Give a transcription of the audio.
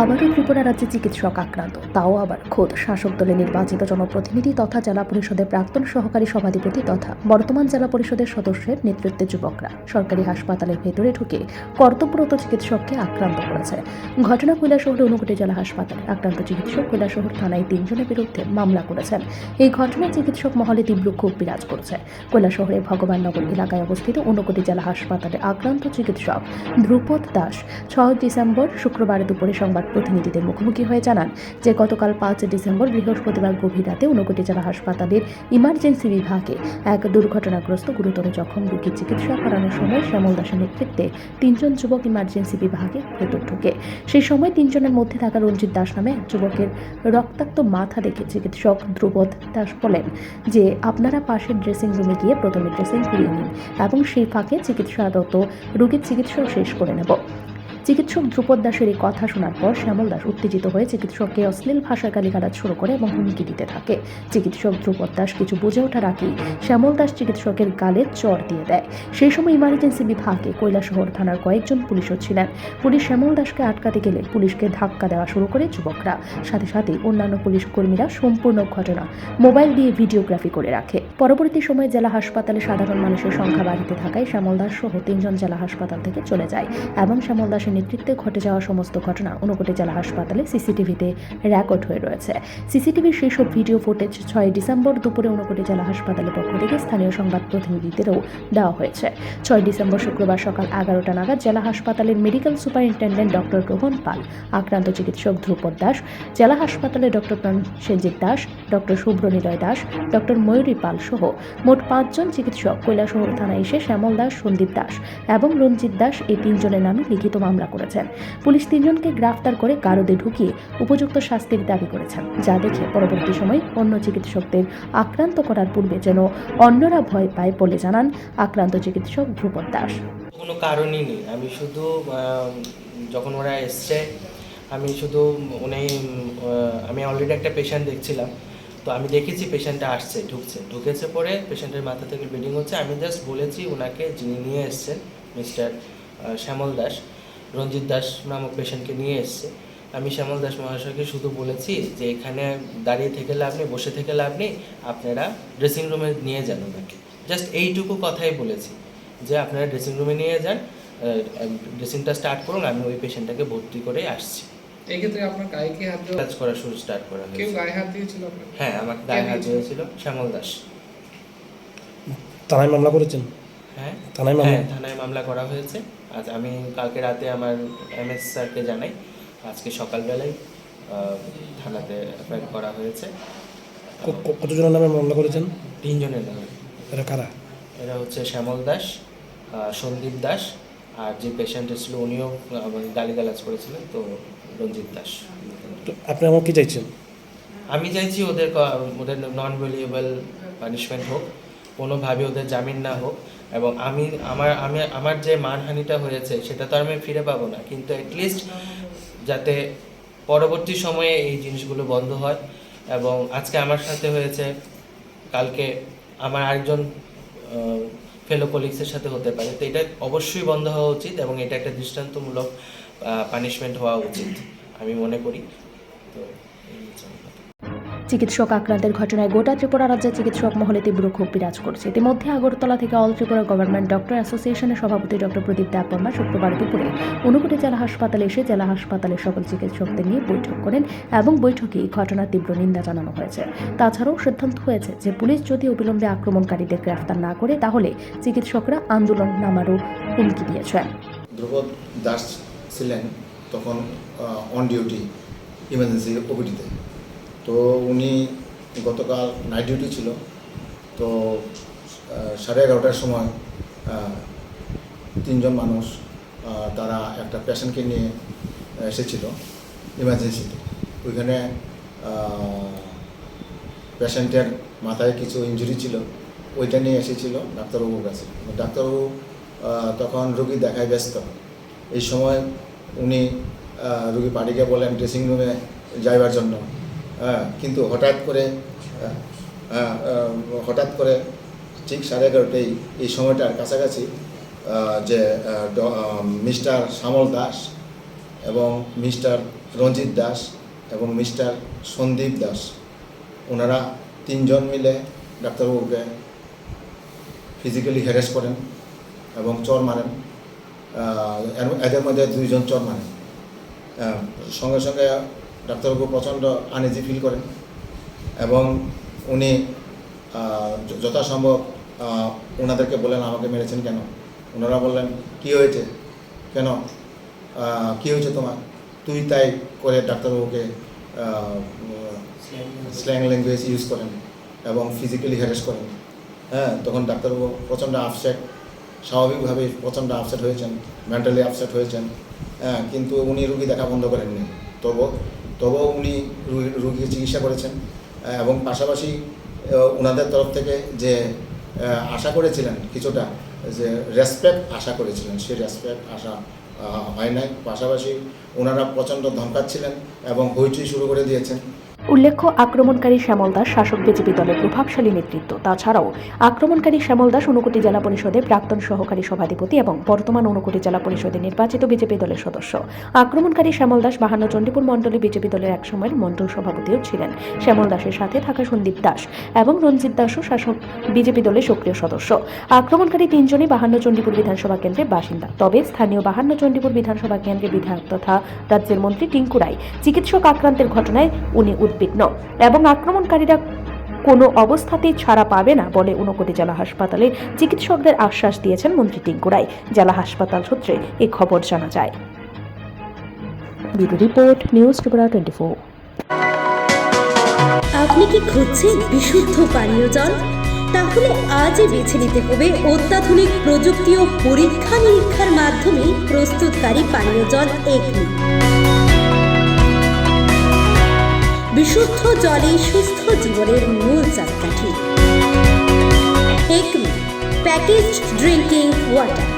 আবারও ত্রিপুরা রাজ্যে চিকিৎসক আক্রান্ত। তাও আবার খোদ শাসক দলের নির্বাচিত জনপ্রতিনিধি তথা জেলা পরিষদের প্রাক্তন সহকারী সভাধিপতি তথা বর্তমান জেলা পরিষদের সদস্যের নেতৃত্বে যুবকরা সরকারি হাসপাতালের ভেতরে ঢুকে কর্তব্যরত চিকিৎসককে আক্রান্ত করেছে। ঘটনা কৈলাসহরের ঊনকোটি জেলা হাসপাতালে আক্রান্ত চিকিৎসক কৈলাসহর থানায় তিনজনের বিরুদ্ধে মামলা করেছেন। এই ঘটনায় চিকিৎসক মহলে তীব্র ক্ষোভ বিরাজ করছে। কৈলাসহরের ভগবাননগর এলাকায় অবস্থিত ঊনকোটি জেলা হাসপাতালে আক্রান্ত চিকিৎসক ধ্রুপদ দাস ছয় ডিসেম্বর শুক্রবার দুপুরে সংবাদ প্রতিনিধিদের মুখোমুখি হয়ে জানান যে গতকাল পাঁচ ডিসেম্বর বৃহস্পতিবার গভীর রাতে ঊনকোটি জেলা হাসপাতালের ইমার্জেন্সি বিভাগে এক দুর্ঘটনাগ্রস্ত গুরুতর জখম রোগীর চিকিৎসা করানোর সময় শ্যামল দাসের নেতৃত্বে তিনজন যুবক ইমার্জেন্সি বিভাগে ভেতর ঢুকে। সেই সময় তিনজনের মধ্যে থাকা রঞ্জিত দাস নামে এক যুবকের রক্তাক্ত মাথা দেখে চিকিৎসক ধ্রুপদ দাস বলেন যে, আপনারা পাশের ড্রেসিং রুমে গিয়ে প্রথমে ড্রেসিং করিয়ে নিন এবং সেই ফাঁকে চিকিৎসারত রোগীর চিকিৎসা শেষ করে নেব। চিকিৎসক ধ্রুপদ দাসের এই কথা শোনার পর শ্যামল দাস উত্তেজিত হয়ে চিকিৎসককে অশ্লীল ভাষায় গালিগালাজ শুরু করে এবং হুমকি দিতে থাকে। চিকিৎসক ধ্রুপদ দাস কিছু বুঝে ওঠার আগেই শ্যামল দাস চিকিৎসকের গালে চর দিয়ে দেয়। সেই সময় ইমার্জেন্সি বিভাগে কৈলাসহর থানার কয়েকজন পুলিশও ছিলেন। পুলিশ শ্যামল দাসকে আটকাতে গেলে পুলিশকে ধাক্কা দেওয়া শুরু করে যুবকরা। সাথে সাথে অন্যান্য পুলিশ কর্মীরা সম্পূর্ণ ঘটনা মোবাইল দিয়ে ভিডিওগ্রাফি করে রাখে। পরবর্তী সময়ে জেলা হাসপাতালে সাধারণ মানুষের সংখ্যা বাড়তে থাকায় শ্যামল দাস সহ তিনজন জেলা হাসপাতাল থেকে চলে যায় এবং শ্যামল দাসের নেতৃত্বে ঘটে যাওয়া সমস্ত ঘটনা ঊনকোটি জেলা হাসপাতালে সিসিটিভিতে রেকর্ড হয়ে রয়েছে। সিসিটিভির সেই সব ভিডিও ফুটেজ ছয় ডিসেম্বর দুপুরে ঊনকোটি জেলা হাসপাতালের পক্ষ থেকে স্থানীয় সংবাদ প্রতিনিধিদেরও দেওয়া হয়েছে। ছয় ডিসেম্বর শুক্রবার সকাল এগারোটা নাগাদ জেলা হাসপাতালের medical superintendent doctor Rohan Pal, আক্রান্ত চিকিৎসক ধ্রুপদ দাস, জেলা হাসপাতালে doctor Senjit Das, doctor Shubhra Niloy Das, doctor Mayuri Pal সহ মোট পাঁচজন চিকিৎসক কৈলাসহর থানায় এসে শ্যামল দাস, সন্দীপ দাস এবং রঞ্জিত দাস এই তিনজনের নামে লিখিত মামলা করেছেন পুলিশ তিনজনকে গ্রেফতার করে গারদে ঢুকিয়ে উপযুক্ত শাস্তির দাবি করেছেন, যা দেখে পরবর্তী সময় অন্য চিকিৎসকদের আক্রান্ত করার পূর্বে যেন অন্যরা ভয় পায় বলে জানান আক্রান্ত চিকিৎসক ধ্রুপদ দাস। কোনো কারণই নেই। আমি শুধু যখন ওরা এসছে, আমি শুধু উনি আমি অলরেডি একটা পেশেন্ট দেখছিলাম। তো আমি দেখেছি পেশেন্টটা আসছে, ঢুকছে। ঢুকেছে পরে পেশেন্টের মাথা থেকে ব্লিডিং হচ্ছে। আমি জাস্ট বলেছি ওনাকে যিনি নিয়ে এসছেন মিস্টার শ্যামল দাস। রঞ্জিত দাস নামক পেশেন্টকে নিয়ে এসছে। আমি শ্যামল দাস মহাশয়কে শুধু বলেছি যে এখানে দাঁড়িয়ে থেকে লাভ নেই বসে থেকে লাভ নেই আপনারা ড্রেসিং রুমে নিয়ে যান ওনাকে। জাস্ট এইটুকু কথাই বলেছি যে আপনারা ড্রেসিং রুমে নিয়ে যান ড্রেসিংটা স্টার্ট করুন আমি ওই পেশেন্টটাকে ভর্তি করে আসছি। এই ক্ষেত্রে আপনার গায়ে কি হাত দেওয়া কাজ করা শুরু স্টার্ট করা কেউ গায়ে হাত দিয়েছিল হ্যাঁ আমার গায়ে হাত দিয়েছিল? দিয়েছিল শ্যামল দাস। থানায় মামলা করেছেন? হ্যাঁ? থানায় মামলা? হ্যাঁ থানায় মামলা করা হয়েছে। আজ আমি কালকে রাতে আমার এমএস স্যারকে জানাই। আজকে সকালবেলায় থানাতে অ্যাপ্লাই করা হয়েছে। কতজনের নামে মামলা করেছেন? তিনজনের নামে। এরা কারা? এরা হচ্ছে শ্যামল দাস সন্দীপ দাস আর যে পেশেন্ট ছিল উনিও গালিগালাজ করেছিলেন তো রঞ্জিত দাস। তো আপনি আমার কি চাইছেন? আমি চাইছি ওদের ওদের নন ভ্যালুয়েবল পানিশমেন্ট হোক কোনোভাবে ওদের জামিন না হোক। এবং আমি, আমার আমি, আমার যে মানহানিটা হয়েছে, সেটা তো আমি ফিরে পাবো না কিন্তু অ্যাটলিস্ট যাতে পরবর্তী সময়ে এই জিনিসগুলো বন্ধ হয় এবং আজকে আমার সাথে হয়েছে, কালকে আমার আরেকজন ফেলো কলিগসের সাথে হতে পারে তো এটা অবশ্যই বন্ধ হওয়া উচিত এবং এটা একটা দৃষ্টান্তমূলক পানিশমেন্ট হওয়া উচিত, আমি মনে করি তো এই। চিকিৎসক আক্রান্তের ঘটনায় গোটা ত্রিপুরা রাজ্যের চিকিৎসক মহলে তীব্র ক্ষোভ বিরাজ করছে। ইতিমধ্যে আগরতলা থেকে অল ত্রিপুরা গভর্নমেন্ট ডক্টর অ্যাসোসিয়েশনের সভাপতি ডক্টর প্রদীপ দেববর্মা শুক্রবার দুপুরে ঊনকোটি জেলা হাসপাতালে এসে জেলা হাসপাতালের সকল চিকিৎসকদের নিয়ে বৈঠক করেন এবং বৈঠকে এই ঘটনার তীব্র নিন্দা জানানো হয়েছে। তাছাড়াও সিদ্ধান্ত হয়েছে যে পুলিশ যদি অবিলম্বে আক্রমণকারীদের গ্রেফতার না করে, তাহলে চিকিৎসকরা আন্দোলন নামারও হুমকি দিয়েছেন ধ্রুপদ দাস ছিলেন তখন অন ডিউটি ইমার্জেন্সি ওপিডিতে তো উনি গতকাল নাইট ডিউটি ছিল। তো সাড়ে এগারোটার সময় তিনজন মানুষ তারা একটা পেশেন্টকে নিয়ে এসেছিল ইমার্জেন্সিতে ওইখানে পেশেন্টের মাথায় কিছু ইঞ্জুরি ছিল, ওইটা নিয়ে এসেছিল ডাক্তারবাবুর কাছে। ডাক্তারবাবু তখন রুগী দেখায় ব্যস্ত। এই সময় উনি রুগী পার্টিকে বলেন ড্রেসিং রুমে যাইবার জন্য। কিন্তু হঠাৎ করে আহ, আহ, হঠাৎ করে ঠিক সাড়ে এগারোটাই এই সময়টার কাছাকাছি যে মিস্টার শ্যামল দাস এবং মিস্টার রঞ্জিত দাস এবং মিস্টার সন্দীপ দাস ওনারা তিনজন মিলে ডাক্তারবাবুকে ফিজিক্যালি হ্যারেস করেন এবং চর মারেন এদের মধ্যে দুইজন চর মারেন। সঙ্গে সঙ্গে ডাক্তারবাবু প্রচণ্ড আনইজি ফিল করেন এবং উনি যথাসম্ভব ওনাদেরকে বলেন আমাকে মেরেছেন কেন? ওনারা বললেন, কি হয়েছে? কেন? কি হয়েছে তোমার? তুই তাই করে ডাক্তারবাবুকে স্ল্যাং ল্যাঙ্গুয়েজ ইউজ করেন এবং ফিজিক্যালি হ্যারেস করেন। হ্যাঁ তখন ডাক্তারবাবু প্রচণ্ড আপসেট স্বাভাবিকভাবেই প্রচণ্ড আপসেট হয়েছেন মেন্টালি আপসেট হয়েছেন। হ্যাঁ কিন্তু উনি রুগী দেখা বন্ধ করেননি। তবু তবুও উনি রুগী- রুগীকে চিকিৎসা করেছেন। এবং পাশাপাশি ওনাদের তরফ থেকে যে আশা করেছিলেন কিছুটা, যে রেসপেক্ট আশা করেছিলেন, সেই রেসপেক্ট আশা হয় নাই। পাশাপাশি ওনারা প্রচণ্ড ধমকাচ্ছিলেন এবং হইচই শুরু করে দিয়েছেন। উল্লেখ্য, আক্রমণকারী শ্যামল দাস শাসক বিজেপি দলের প্রভাবশালী নেতৃত্ব। তাছাড়াও, আক্রমণকারী শ্যামল দাস ঊনকোটি জেলা পরিষদের প্রাক্তন সহকারী সভাধিপতি এবং বর্তমান ঊনকোটি জেলা পরিষদে নির্বাচিত বিজেপি দলের সদস্য। আক্রমণকারী শ্যামল দাস বাহান্ন চণ্ডীপুর মণ্ডলে বিজেপি দলের একসময়ের মণ্ডল সভাপতিও ছিলেন। শ্যামল দাসের সাথে থাকা সন্দীপ দাস এবং রঞ্জিত দাসও শাসক বিজেপি দলের সক্রিয় সদস্য। আক্রমণকারী তিনজনই বাহান্ন চণ্ডীপুর বিধানসভা কেন্দ্রের বাসিন্দা। তবে স্থানীয় বাহান্ন চণ্ডীপুর বিধানসভা কেন্দ্রের বিধায়ক তথা রাজ্যের মন্ত্রী টিঙ্কু রায় চিকিৎসক আক্রান্তের ঘটনায় উনি উদ্বিগ্ন এবং আক্রমণকারীরা কোনো অবস্থাতেই ছাড়া পাবে না বলে উনকোটি জেলা হাসপাতালে চিকিৎসকদের আশ্বাস দিয়েছেন মন্ত্রী টিঙ্কু রায় জেলা হাসপাতাল সূত্রে এই খবর জানা যায়। Bureau report news Tripura twenty four. আপনি কি খুঁজছেন বিশুদ্ধ পানীয় জল? তাহলে আজই বেছে নিতে হবে অত্যাধুনিক প্রযুক্তি ও পরীক্ষা নিরীক্ষার মাধ্যমে প্রস্তুতকারী পানীয় জল এগনি। বিশুদ্ধ জলে সুস্থ জীবনের মূল চাকাঠি। Package packaged drinking water